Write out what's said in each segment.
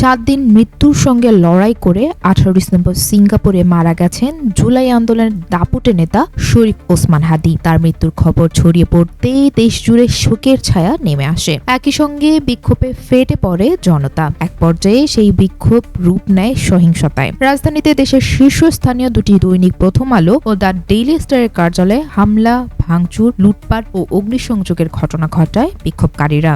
সাত দিন মৃত্যুর সঙ্গে লড়াই করে আঠারো ডিসেম্বর সিঙ্গাপুরে মারা গেছেন জুলাই আন্দোলনের দাপুটে নেতা শরীফ ওসমান হাদি। তার মৃত্যুর খবর ছড়িয়ে পড়তেই দেশ জুড়ে শোকের ছায়া নেমে আসে। একই সঙ্গে বিক্ষোভে ফেটে পড়ে জনতা। এক পর্যায়ে সেই বিক্ষোভ রূপ নেয় সহিংসতায়। রাজধানীতে দেশের শীর্ষস্থানীয় দুটি দৈনিক প্রথম আলো ও দ্য ডেইলি স্টারের কার্যালয়ে হামলা, ভাঙচুর, লুটপাট ও অগ্নিসংযোগের ঘটনা ঘটায় বিক্ষোভকারীরা।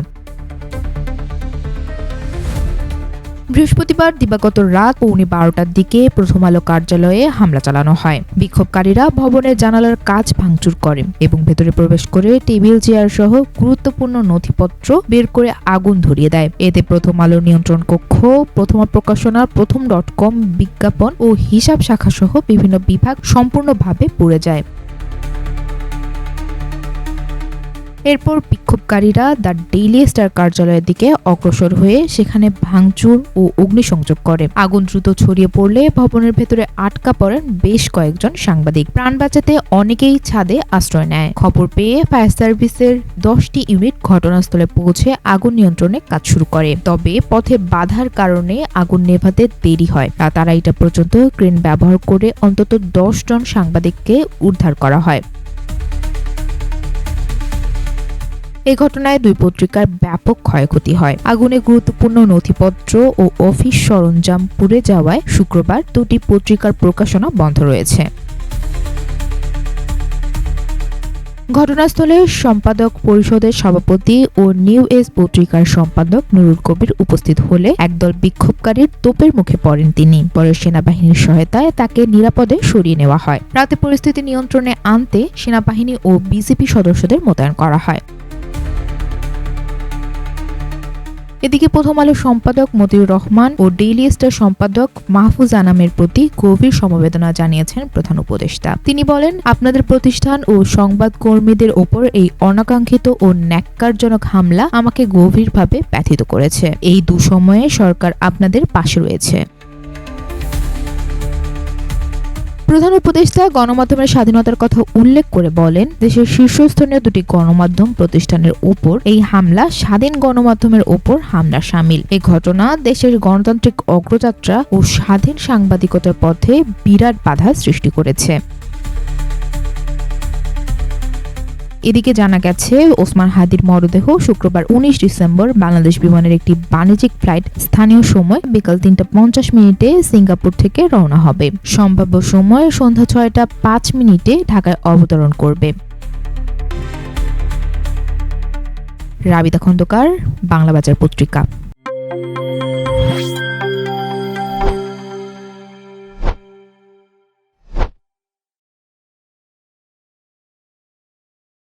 বৃহস্পতিবার দিবাগত রাত পৌনে বারোটার দিকে প্রথম আলো কার্যালয়ে হামলা চালানো হয়। বিক্ষোভকারীরা ভবনের জানালার কাজ ভাঙচুর করে এবং ভেতরে প্রবেশ করে টেবিল, চেয়ার সহ গুরুত্বপূর্ণ নথিপত্র বের করে আগুন ধরিয়ে দেয়। এতে প্রথম আলো নিয়ন্ত্রণ কক্ষ, প্রথম প্রকাশনা, প্রথম ডট কম বিজ্ঞাপন ও হিসাব শাখা সহ বিভিন্ন বিভাগ সম্পূর্ণভাবে পুড়ে যায়। এরপর বিক্ষোভকারীরা দ্য ডেইলি স্টার কার্যালয়ের দিকে অগ্রসর হয়ে সেখানে ভাঙচুর ও অগ্নিসংযোগ করে। আগুন দ্রুত ছড়িয়ে পড়লে ভবনের ভেতরে আটকা পড়েন বেশ কয়েকজন সাংবাদিক। প্রাণ বাঁচাতে অনেকেই ছাদে আশ্রয় নেয়। খবর পেয়ে ফায়ার সার্ভিসের দশটি ইউনিট ঘটনাস্থলে পৌঁছে আগুন নিয়ন্ত্রণে কাজ শুরু করে। তবে পথে বাধার কারণে আগুন নেভাতে দেরি হয়। রাত আড়াইটা পর্যন্ত ক্রেন ব্যবহার করে অন্তত দশ জন সাংবাদিককে উদ্ধার করা হয়। এ ঘটনায় দুই পত্রিকার ব্যাপক ক্ষয়ক্ষতি হয়। আগুনে গুরুত্বপূর্ণ নথিপত্র ও অফিস সরঞ্জাম পুড়ে যাওয়ায় শুক্রবার দুটি পত্রিকার প্রকাশনা বন্ধ রয়েছে। ঘটনাস্থলে সম্পাদক পরিষদের সভাপতি ও নিউ এজ পত্রিকার সম্পাদক নুরুল কবির উপস্থিত হলে একদল বিক্ষোভকারীর তোপের মুখে পড়েন তিনি। পরে সেনাবাহিনীর সহায়তায় তাকে নিরাপদে সরিয়ে নেওয়া হয়। রাতে পরিস্থিতি নিয়ন্ত্রণে আনতে সেনাবাহিনী ও বিজেপি সদস্যদের মোতায়েন করা হয়। এদিকে প্রথম আলো সম্পাদক মতিউর রহমান ও ডেইলি স্টার সম্পাদক মাহফুজ আনামের প্রতি গভীর সমবেদনা জানিয়েছেন প্রধান উপদেষ্টা। তিনি বলেন, আপনাদের প্রতিষ্ঠান ও সংবাদ কর্মীদের ওপর এই অনাকাঙ্ক্ষিত ও ন্যাক্কারজনক হামলা আমাকে গভীরভাবে ব্যথিত করেছে। এই দুসময়ে সরকার আপনাদের পাশে রয়েছে। প্রধান উপদেষ্টা গণমাধ্যমের স্বাধীনতার কথা উল্লেখ করে বলেন, দেশের শীর্ষস্থানীয় দুটি গণমাধ্যম প্রতিষ্ঠানের উপর এই হামলা স্বাধীন গণমাধ্যমের উপর হামলা সামিল। এই ঘটনা দেশের গণতান্ত্রিক অগ্রযাত্রা ও স্বাধীন সাংবাদিকতার পথে বিরাট বাধা সৃষ্টি করেছে। এদিকে জানা গেছে, ওসমান হাদির মরদেহ শুক্রবার উনিশ ডিসেম্বর বাংলাদেশ বিমানের একটি বাণিজ্যিক ফ্লাইট স্থানীয় সময় বিকাল তিনটা পঞ্চাশ মিনিটে সিঙ্গাপুর থেকে রওনা হবে। সম্ভাব্য সময় সন্ধ্যা ছয়টা পাঁচ মিনিটে ঢাকায় অবতরণ করবে। রাবিতা খন্দকার বাংলা বাজার পত্রিকা।